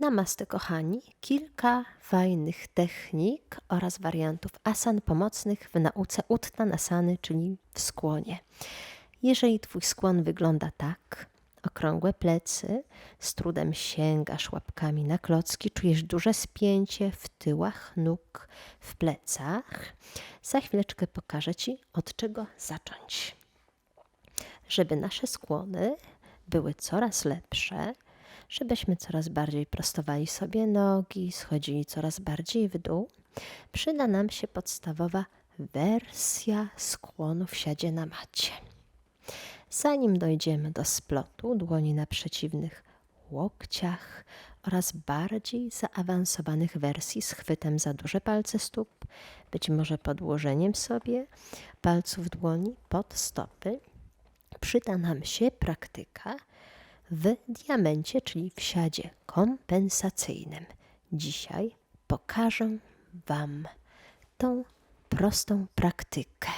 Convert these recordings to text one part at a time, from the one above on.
Namaste, kochani. Kilka fajnych technik oraz wariantów asan pomocnych w nauce Uttanasany, czyli w skłonie. Jeżeli Twój skłon wygląda tak, okrągłe plecy, z trudem sięgasz łapkami na klocki, czujesz duże spięcie w tyłach nóg, w plecach, za chwileczkę pokażę Ci, od czego zacząć. Żeby nasze skłony były coraz lepsze, żebyśmy coraz bardziej prostowali sobie nogi, schodzili coraz bardziej w dół, przyda nam się podstawowa wersja skłonu w siadzie na macie. Zanim dojdziemy do splotu, dłoni na przeciwnych łokciach oraz bardziej zaawansowanych wersji z chwytem za duże palce stóp, być może podłożeniem sobie palców dłoni pod stopy, przyda nam się praktyka w diamencie, czyli w siadzie kompensacyjnym. Dzisiaj pokażę Wam tą prostą praktykę.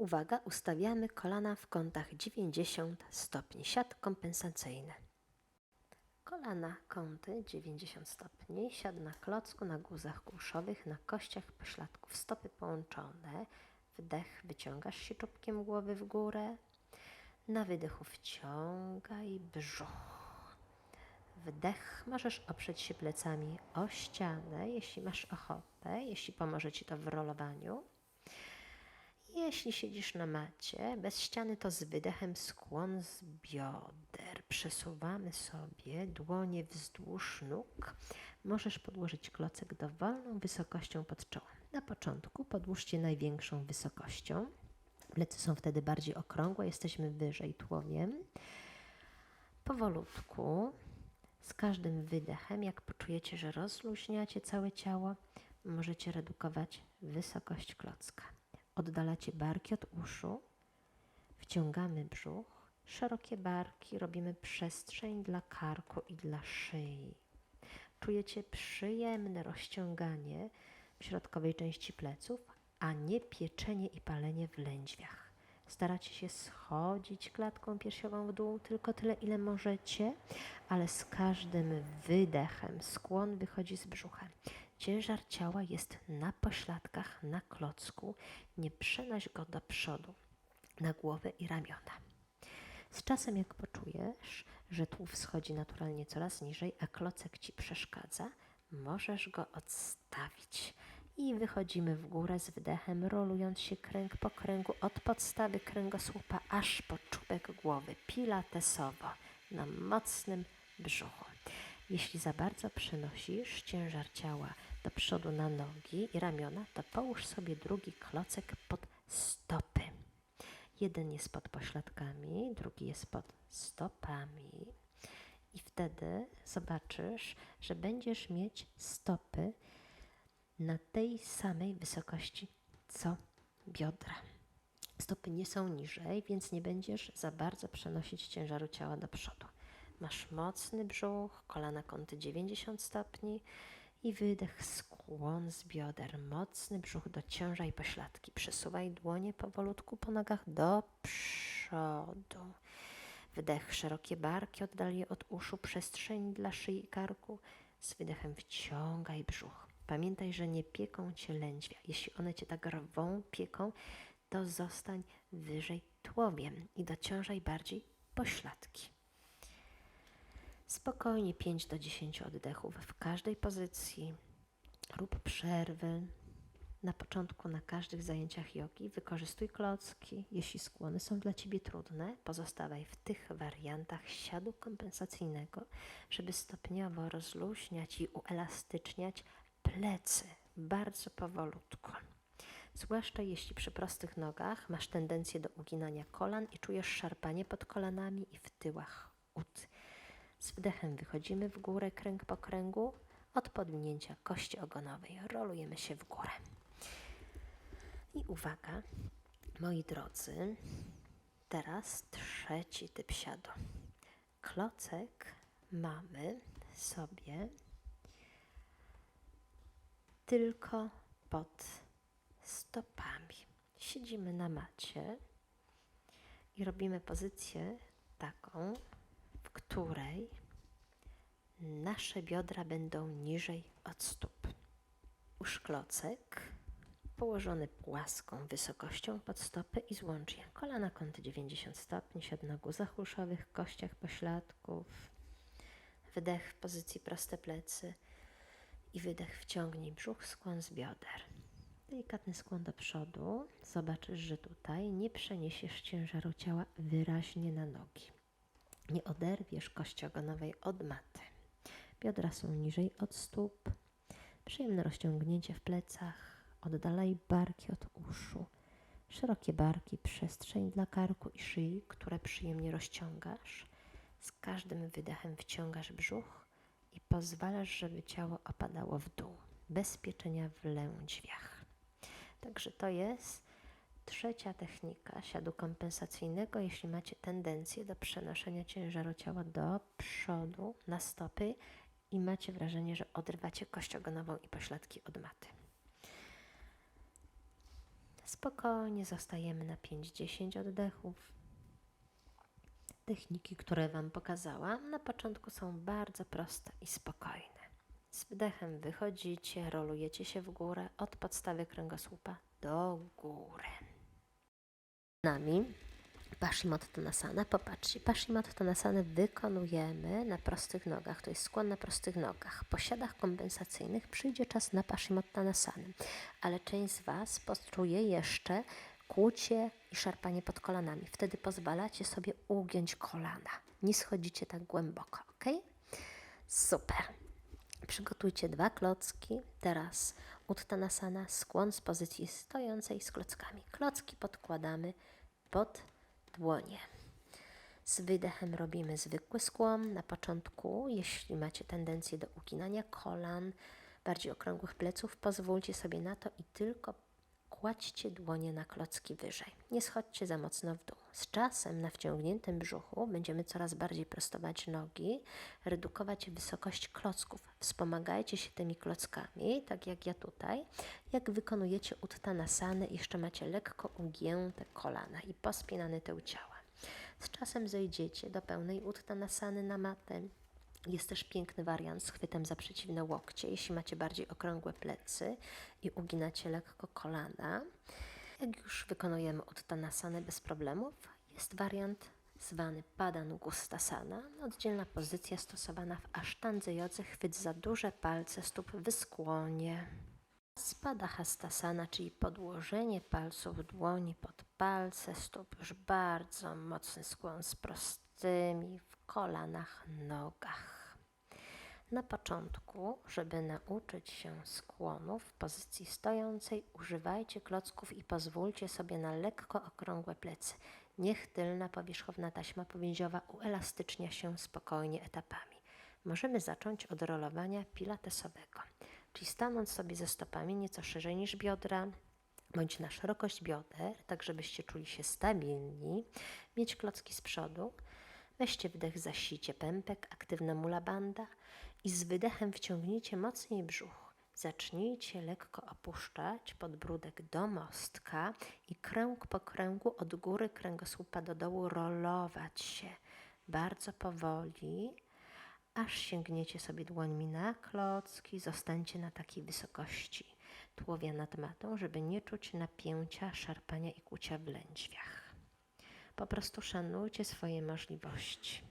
Uwaga, ustawiamy kolana w kątach 90 stopni. Siad kompensacyjny. Kolana kąty 90 stopni. Siad na klocku, na guzach kulszowych, na kościach pośladków. Stopy połączone. Wdech, wyciągasz się czubkiem głowy w górę. Na wydechu wciągaj brzuch. Wdech możesz oprzeć się plecami o ścianę, jeśli masz ochotę, jeśli pomoże Ci to w rolowaniu. Jeśli siedzisz na macie, bez ściany, to z wydechem skłon z bioder. Przesuwamy sobie dłonie wzdłuż nóg. Możesz podłożyć klocek dowolną wysokością pod czołem. Na początku podłóżcie największą wysokością. Plecy są wtedy bardziej okrągłe, jesteśmy wyżej tułowiem. Powolutku, z każdym wydechem, jak poczujecie, że rozluźniacie całe ciało, możecie redukować wysokość klocka. Oddalacie barki od uszu, wciągamy brzuch, szerokie barki, robimy przestrzeń dla karku i dla szyi. Czujecie przyjemne rozciąganie w środkowej części pleców, a nie pieczenie i palenie w lędźwiach. Staracie się schodzić klatką piersiową w dół tylko tyle, ile możecie, ale z każdym wydechem skłon wychodzi z brzucha. Ciężar ciała jest na pośladkach, na klocku. Nie przenoś go do przodu, na głowę i ramiona. Z czasem, jak poczujesz, że tułów schodzi naturalnie coraz niżej, a klocek ci przeszkadza, możesz go odstawić. I wychodzimy w górę z wdechem, rolując się kręg po kręgu od podstawy kręgosłupa aż po czubek głowy, pilatesowo, na mocnym brzuchu. Jeśli za bardzo przenosisz ciężar ciała do przodu na nogi i ramiona, to połóż sobie drugi klocek pod stopy. Jeden jest pod pośladkami, drugi jest pod stopami. I wtedy zobaczysz, że będziesz mieć stopy na tej samej wysokości co biodra. Stopy nie są niżej, więc nie będziesz za bardzo przenosić ciężaru ciała do przodu. Masz mocny brzuch, kolana kąty 90 stopni i wydech, skłon z bioder, mocny brzuch dociążaj pośladki. Przesuwaj dłonie powolutku po nogach do przodu. Wdech, szerokie barki, oddal je od uszu, przestrzeń dla szyi i karku. Z wydechem wciągaj brzuch. Pamiętaj, że nie pieką cię lędźwia. Jeśli one cię tak rwą, pieką, to zostań wyżej tułowiem i dociążaj bardziej pośladki. Spokojnie 5 do 10 oddechów w każdej pozycji. Rób przerwy. Na początku na każdych zajęciach jogi wykorzystuj klocki. Jeśli skłony są dla Ciebie trudne, pozostawaj w tych wariantach siadu kompensacyjnego, żeby stopniowo rozluźniać i uelastyczniać plecy bardzo powolutku. Zwłaszcza jeśli przy prostych nogach masz tendencję do uginania kolan i czujesz szarpanie pod kolanami i w tyłach ud. Z wdechem wychodzimy w górę kręg po kręgu. Od podwinięcia kości ogonowej rolujemy się w górę. I uwaga, moi drodzy, teraz trzeci typ siadu. Klocek mamy sobie tylko pod stopami. Siedzimy na macie i robimy pozycję taką, w której nasze biodra będą niżej od stóp. Uszklocek położony płaską wysokością pod stopy i złącz je. Kolana kąty 90 stopni, siad na guzach uszowych, kościach pośladków. Wydech w pozycji proste plecy i wydech wciągnij brzuch, skłon z bioder. Delikatny skłon do przodu. Zobaczysz, że tutaj nie przeniesiesz ciężaru ciała wyraźnie na nogi. Nie oderwiesz kości ogonowej od maty. Biodra są niżej od stóp. Przyjemne rozciągnięcie w plecach. Oddalaj barki od uszu. Szerokie barki, przestrzeń dla karku i szyi, które przyjemnie rozciągasz. Z każdym wydechem wciągasz brzuch i pozwalasz, żeby ciało opadało w dół, bez pieczenia w lędźwiach. Także to jest trzecia technika siadu kompensacyjnego, jeśli macie tendencję do przenoszenia ciężaru ciała do przodu na stopy i macie wrażenie, że odrywacie kość ogonową i pośladki od maty. Spokojnie zostajemy na 5-10 oddechów. Techniki, które Wam pokazałam, na początku są bardzo proste i spokojne. Z wdechem wychodzicie, rolujecie się w górę od podstawy kręgosłupa do góry. Nami Paschimottanasana. Popatrzcie, Paschimottanasana wykonujemy na prostych nogach. To jest skłon na prostych nogach. Po siadach kompensacyjnych przyjdzie czas na Paschimottanasana, ale część z Was poczuje jeszcze kłucie i szarpanie pod kolanami. Wtedy pozwalacie sobie ugiąć kolana. Nie schodzicie tak głęboko, ok? Super. Przygotujcie dwa klocki. Teraz Uttanasana, skłon z pozycji stojącej z klockami. Klocki podkładamy pod dłonie. Z wydechem robimy zwykły skłon. Na początku, jeśli macie tendencję do uginania kolan, bardziej okrągłych pleców, pozwólcie sobie na to i tylko kładźcie dłonie na klocki wyżej. Nie schodźcie za mocno w dół. Z czasem na wciągniętym brzuchu będziemy coraz bardziej prostować nogi, redukować wysokość klocków. Wspomagajcie się tymi klockami, tak jak ja tutaj. Jak wykonujecie uttanasany, jeszcze macie lekko ugięte kolana i pospinany tył ciała. Z czasem zejdziecie do pełnej uttanasany na matę. Jest też piękny wariant z chwytem za przeciwne łokcie, jeśli macie bardziej okrągłe plecy i uginacie lekko kolana. Jak już wykonujemy uttanasanę bez problemów, jest wariant zwany Padanugustasana, oddzielna pozycja stosowana w asztandze jodze, chwyt za duże palce stóp w skłonie. Spadahastasana, czyli podłożenie palców dłoni pod palce stóp, już bardzo mocny skłon z prostymi w kolanach, nogach. Na początku, żeby nauczyć się skłonu w pozycji stojącej, używajcie klocków i pozwólcie sobie na lekko okrągłe plecy. Niech tylna powierzchowna taśma powięziowa uelastycznia się spokojnie etapami. Możemy zacząć od rolowania pilatesowego, czyli stanąć sobie ze stopami nieco szerzej niż biodra, bądź na szerokość bioder, tak żebyście czuli się stabilni, mieć klocki z przodu. Weźcie wdech, zasicie pępek, aktywna mula banda i z wydechem wciągnijcie mocniej brzuch. Zacznijcie lekko opuszczać podbródek do mostka i kręg po kręgu od góry kręgosłupa do dołu rolować się bardzo powoli, aż sięgniecie sobie dłońmi na klocki. Zostańcie na takiej wysokości tułowia nad matą, żeby nie czuć napięcia, szarpania i kłucia w lędźwiach. Po prostu szanujcie swoje możliwości.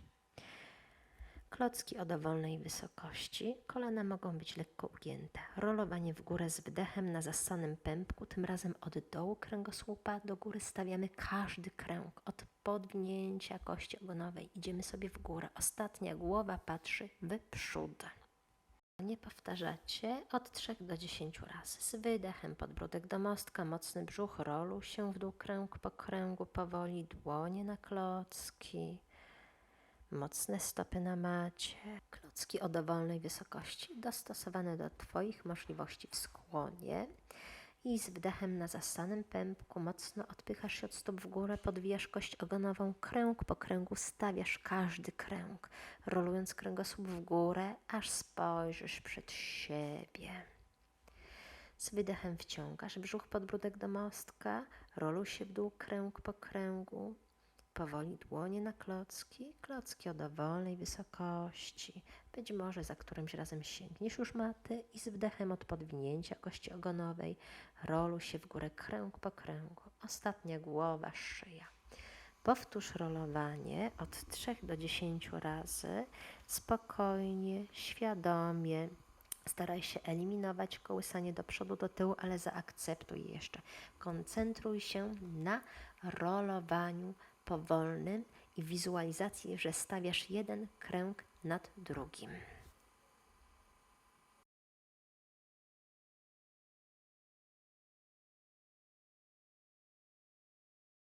Klocki o dowolnej wysokości. Kolana mogą być lekko ugięte. Rolowanie w górę z wdechem na zasanym pępku. Tym razem od dołu kręgosłupa do góry stawiamy każdy kręg. Od podwinięcia kości ogonowej idziemy sobie w górę. Ostatnia głowa patrzy w przód. Nie powtarzacie od 3 do 10 razy. Z wydechem podbródek do mostka, mocny brzuch, rolu się w dół kręg po kręgu, powoli dłonie na klocki, mocne stopy na macie, klocki o dowolnej wysokości, dostosowane do Twoich możliwości w skłonie i z wdechem na zasanym pępku mocno odpychasz się od stóp w górę, podwijasz kość ogonową, kręg po kręgu stawiasz każdy kręg, rolując kręgosłup w górę, aż spojrzysz przed siebie. Z wydechem wciągasz brzuch podbródek do mostka, roluj się w dół kręg po kręgu, Powoli dłonie na klocki, klocki o dowolnej wysokości. Być może za którymś razem sięgniesz już maty i z wdechem od podwinięcia kości ogonowej roluj się w górę kręg po kręgu. Ostatnia głowa, szyja. Powtórz rolowanie od 3 do 10 razy spokojnie, świadomie. Staraj się eliminować kołysanie do przodu, do tyłu, ale zaakceptuj jeszcze. Koncentruj się na rolowaniu powolnym i wizualizacji, że stawiasz jeden kręg nad drugim.